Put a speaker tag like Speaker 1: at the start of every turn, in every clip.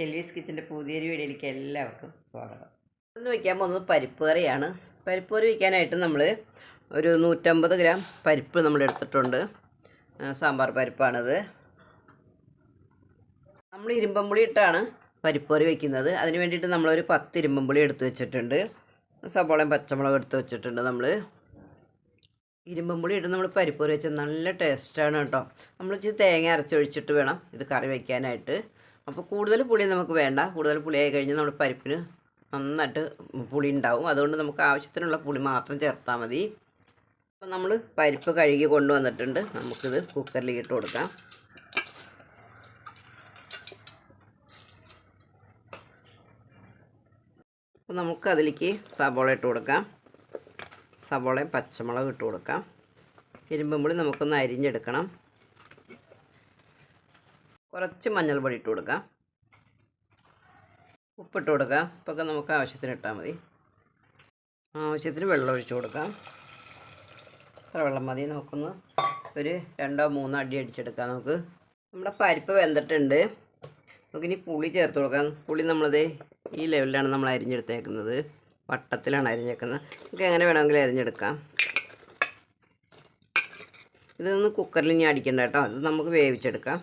Speaker 1: ഷെൽവീസ് കിച്ചൻ്റെ പുതിയൊരു വീഡിയോയിലേക്ക് എല്ലാവർക്കും സ്വാഗതം ഒന്ന് വയ്ക്കാൻ പോകുന്നത് പരിപ്പ് കറിയാണ് പരിപ്പ് കറി വയ്ക്കാനായിട്ട് നമ്മൾ ഒരു നൂറ്റമ്പത് ഗ്രാം പരിപ്പ് നമ്മൾ എടുത്തിട്ടുണ്ട് സാമ്പാർ പരിപ്പാണത് നമ്മൾ പുളി ഇട്ടാണ് പരിപ്പ് കറി വയ്ക്കുന്നത് അതിന് വേണ്ടിയിട്ട് നമ്മളൊരു പത്ത് പുളി എടുത്തു വെച്ചിട്ടുണ്ട് സവോളയും പച്ചമുളകും എടുത്തു വെച്ചിട്ടുണ്ട് നമ്മൾ പുളി ഇട്ട് നമ്മൾ പരിപ്പ് കറി വെച്ചാൽ നല്ല ടേസ്റ്റാണ് കേട്ടോ നമ്മൾ ഇച്ചിരി തേങ്ങ അരച്ചൊഴിച്ചിട്ട് വേണം ഇത് കറി വയ്ക്കാനായിട്ട് അപ്പോൾ കൂടുതൽ പുളി നമുക്ക് വേണ്ട കൂടുതൽ പുളിയായി കഴിഞ്ഞാൽ നമ്മുടെ പരിപ്പിന് നന്നായിട്ട് പുളി ഉണ്ടാവും അതുകൊണ്ട് നമുക്ക് ആവശ്യത്തിനുള്ള പുളി മാത്രം ചേർത്താൽ മതി അപ്പോൾ നമ്മൾ പരിപ്പ് കഴുകി കൊണ്ടുവന്നിട്ടുണ്ട് നമുക്കിത് കുക്കറിൽ ഇട്ട് കൊടുക്കാം അപ്പോൾ നമുക്ക് അതിലേക്ക് സബോള ഇട്ട് കൊടുക്കാം സബോളയും പച്ചമുളകും ഇട്ട് കൊടുക്കാം ഇരുമ്പും കൂടി നമുക്കൊന്ന് അരിഞ്ഞെടുക്കണം കുറച്ച് മഞ്ഞൾപ്പൊടി ഇട്ട് കൊടുക്കാം ഉപ്പിട്ട് കൊടുക്കാം ഇപ്പൊക്കെ നമുക്ക് ആവശ്യത്തിന് ഇട്ടാൽ മതി ആവശ്യത്തിന് വെള്ളം ഒഴിച്ചു കൊടുക്കാം എത്ര വെള്ളം മതി നമുക്കൊന്ന് ഒരു രണ്ടോ മൂന്നോ അടി അടിച്ചെടുക്കാം നമുക്ക് നമ്മുടെ പരിപ്പ് വെന്തിട്ടുണ്ട് നമുക്കിനി പുളി ചേർത്ത് കൊടുക്കാം പുളി നമ്മളത് ഈ ലെവലിലാണ് നമ്മൾ അരിഞ്ഞെടുത്തേക്കുന്നത് വട്ടത്തിലാണ് അരിഞ്ഞേക്കുന്നത് നമുക്ക് എങ്ങനെ വേണമെങ്കിലും അരിഞ്ഞെടുക്കാം ഇതൊന്ന് കുക്കറിൽ ഇനി അടിക്കണ്ട കേട്ടോ അത് നമുക്ക് വേവിച്ചെടുക്കാം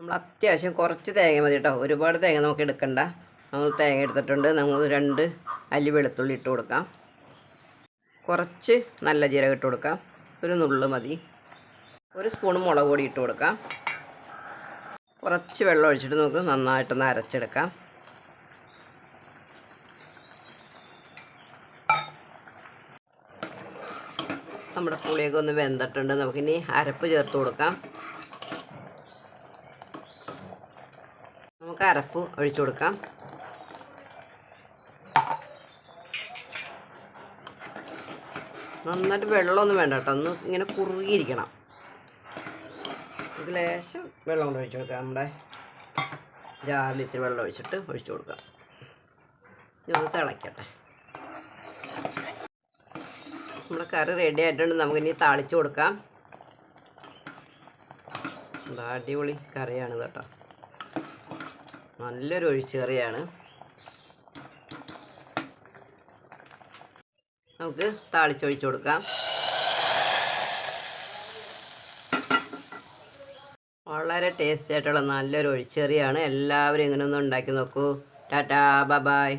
Speaker 1: നമ്മൾ അത്യാവശ്യം കുറച്ച് തേങ്ങ മതി കേട്ടോ ഒരുപാട് തേങ്ങ നമുക്ക് എടുക്കണ്ട നമ്മൾ തേങ്ങ എടുത്തിട്ടുണ്ട് നമ്മൾ രണ്ട് അല്ലി വെളുത്തുള്ളി ഇട്ട് കൊടുക്കാം കുറച്ച് നല്ല ജീരകം ഇട്ട് കൊടുക്കാം ഒരു നുള്ളു മതി ഒരു സ്പൂൺ മുളക് പൊടി ഇട്ട് കൊടുക്കാം കുറച്ച് വെള്ളം ഒഴിച്ചിട്ട് നമുക്ക് നന്നായിട്ടൊന്ന് അരച്ചെടുക്കാം നമ്മുടെ പുളിയൊക്കെ ഒന്ന് വെന്തിട്ടുണ്ട് നമുക്കിനി അരപ്പ് ചേർത്ത് കൊടുക്കാം നമുക്ക് അരപ്പ് ഒഴിച്ചു കൊടുക്കാം നന്നായിട്ട് വെള്ളമൊന്നും വേണ്ട കേട്ടോ ഒന്ന് ഇങ്ങനെ കുറുകിയിരിക്കണം ലേശം വെള്ളം കൊണ്ട് ഒഴിച്ചു കൊടുക്കാം നമ്മുടെ ജാറിൽ ഇത്തിരി വെള്ളം ഒഴിച്ചിട്ട് ഒഴിച്ചു കൊടുക്കാം ഇനി ഒന്ന് തിളയ്ക്കട്ടെ നമ്മുടെ കറി റെഡി ആയിട്ടുണ്ട് ഇനി തളിച്ചു കൊടുക്കാം അടിപൊളി കറിയാണ് കേട്ടോ നല്ലൊരു ഒഴിച്ചേറിയാണ് നമുക്ക് താളിച്ചൊഴിച്ചു കൊടുക്കാം വളരെ ടേസ്റ്റി ആയിട്ടുള്ള നല്ലൊരു ഒഴിച്ചെറിയാണ് എല്ലാവരും ഇങ്ങനെ ഒന്ന് ഉണ്ടാക്കി നോക്കൂ ടാറ്റാ ബബായ്